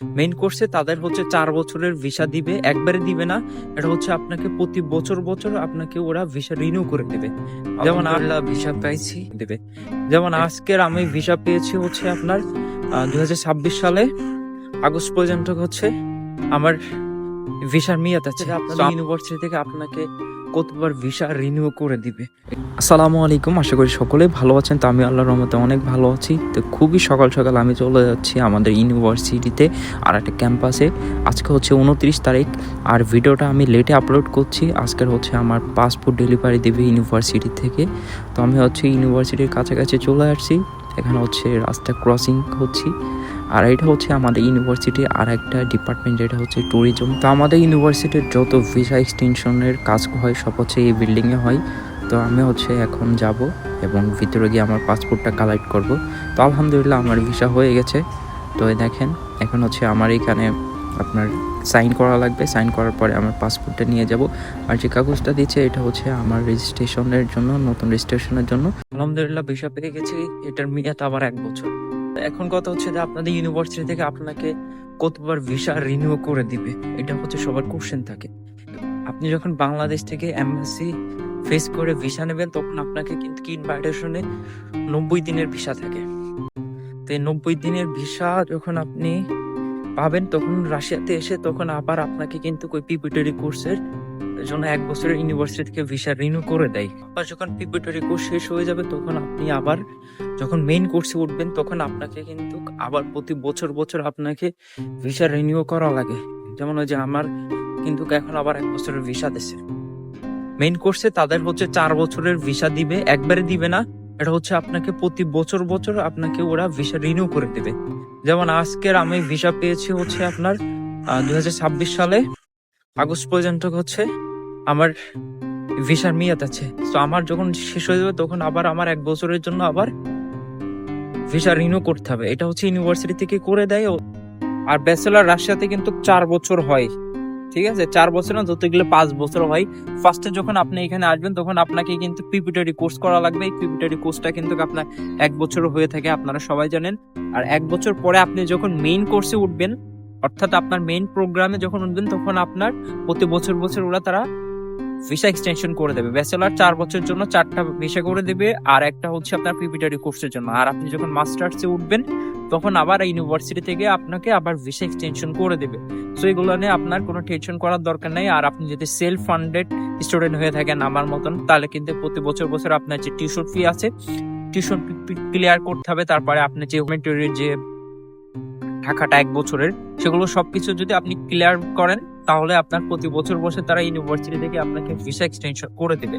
Main কোর্সে তাদের হচ্ছে চার বছরের ভিসা দিবে একবারে দিবে না এটা হচ্ছে আপনাকে প্রতি বছর বছর আপনাকে ওরা ভিসা রিনিউ করে দেবে। যেমন আল্লাহ ভিসা পাইছি। দেবে। যেমন আজকের আমি ভিসা পেয়েছি হচ্ছে আপনার দুই হাজার ছাব্বিশ সালে আগস্ট পর্যন্ত হচ্ছে আমার ভিসার মেয়াদ আছে। আপনার ইউনিভার্সিটি থেকে আপনাকে কতবার ভিসা রিনিউ করে দিবে। আসসালামু আলাইকুম, আশা করি সকলেই ভালো আছেন। তো আমি আল্লাহর রহমতে অনেক ভালো আছি। তো খুবই সকাল সকাল আমি চলে যাচ্ছি আমাদের ইউনিভার্সিটিতে আর একটা ক্যাম্পাসে। আজকে হচ্ছে উনত্রিশ তারিখ আর ভিডিওটা আমি লেটে আপলোড করছি। আজকের হচ্ছে আমার পাসপোর্ট ডেলিভারি দেবে ইউনিভার্সিটি থেকে। তো আমি হচ্ছে ইউনিভার্সিটির কাছাকাছি চলে আসছি। এখানে হচ্ছে রাস্তা ক্রসিং হচ্ছি আর এটা হচ্ছে আমাদের ইউনিভার্সিটির আর একটা ডিপার্টমেন্ট যেটা হচ্ছে ট্যুরিজম তো আমাদের ইউনিভার্সিটির যত ভিসা এক্সটেনশনের কাজ হয়, সব হচ্ছে এই বিল্ডিংয়ে হয়। তো আমি হচ্ছে এখন যাব এবং ভিতরে গিয়ে আমার পাসপোর্টটা কালেক্ট করব। তো আলহামদুলিল্লাহ আমার ভিসা হয়ে গেছে। তো দেখেন, এখন হচ্ছে আমার এখানে আপনার সাইন করা লাগবে। সাইন করার পরে আমার পাসপোর্টটা নিয়ে যাব। আর যে কাগজটা দিচ্ছে এটা হচ্ছে আমার রেজিস্ট্রেশনের জন্য, নতুন রেজিস্ট্রেশনের জন্য। আলহামদুলিল্লাহ ভিসা পেয়ে গেছি। এটার মেয়াদ আবার এক বছর। এখন কথা হচ্ছে যে আপনাদের ইউনিভার্সিটি থেকে আপনাকে কতবার ভিসা রিনিউ করে দিবে। এটা হচ্ছে সবার কোশ্চেন থাকে। আপনি যখন বাংলাদেশ থেকে এমএসসি ফেস করে ভিসা নেবেন, তখন আপনাকে কিন্তু কি ইনভাইটেশনে নব্বই দিনের ভিসা থাকে। তো এই নব্বই দিনের ভিসা যখন আপনি পাবেন, তখন রাশিয়াতে এসে তখন আবার আপনাকে কিন্তু ওই পিপিটরি কোর্সের জন্য এক বছরের ইউনিভার্সিটি থেকে ভিসা রিনিউ করে দেয়। আবার যখন পিপিটরি কোর্স শেষ হয়ে যাবে, তখন আপনি আবার যখন মেইন কোর্সে উঠবেন, তখন আপনাকে কিন্তু আবার প্রতি বছর বছর আপনাকে ভিসা রিনিউ করা লাগে। যেমন ওই যে আমার কিন্তু এখন আবার এক বছরের ভিসা দিছে। মেইন কোর্সে তাদের হচ্ছে চার বছরের ভিসা দিবে, একবারে দিবে না। এটা হচ্ছে আপনাকে প্রতি বছর বছর আপনাকে ওরা ভিসা রিনিউ করে দেবে। যেমন আজকের আমি ভিসা পেয়েছি হচ্ছে আপনার দু হাজার ছাব্বিশ সালে। আগস্ট পর্যন্ত হচ্ছে আমার ভিসার মেয়াদ আছে। তো আমার যখন শেষ হয়ে যাবে, তখন আবার আমার এক বছরের জন্য আবার ভিসা রিনিউ করতে হবে। এটা হচ্ছে ইউনিভার্সিটি থেকে করে দেয় আর ব্যাচেলার রাশিয়াতে কিন্তু চার বছর হয়। ঠিক আছে? চার বছর না ধরতে গেলে পাঁচ বছর ভাই ফার্স্টে যখন আপনি এখানে আসবেন, তখন আপনাকে কিন্তু পিপিটারি কোর্স করা লাগবে। এই পিপিটারি কোর্সটা কিন্তু আপনার এক বছর হয়ে থাকে, আপনারা সবাই জানেন। আর এক বছর পরে আপনি যখন মেইন কোর্সে উঠবেন, অর্থাৎ আপনার মেইন প্রোগ্রামে যখন উঠবেন, তখন আপনার প্রতি বছর বছর ওরা তারা ভিসা এক্সটেনশন করে দেবে। ব্যাচেলার চার বছরের জন্য চারটা ভিসা করে দেবে, আর একটা হচ্ছে আপনার প্রিপিটারি কোর্সের জন্য। আর আপনি যখন মাস্টার্সে উঠবেন, তখন আবার ইউনিভার্সিটি থেকে আপনাকে আবার ভিসা এক্সটেনশন করে দেবে। সো এগুলো নিয়ে আপনার কোনো টেনশন করার দরকার নেই। আর আপনি যদি সেলফ ফান্ডেড স্টুডেন্ট হয়ে থাকেন আমার মতন, তাহলে কিন্তু প্রতি বছর বছর আপনার যে টিউশন ফি আছে টিউশন ক্লিয়ার করতে হবে। তারপরে আপনি যে যে টাকাটা এক বছরের, সেগুলো সবকিছু যদি আপনি ক্লিয়ার করেন, তাহলে আপনার প্রতি বছর বসে তারা ইউনিভার্সিটি থেকে আপনাকে ভিসা এক্সটেনশন করে দেবে।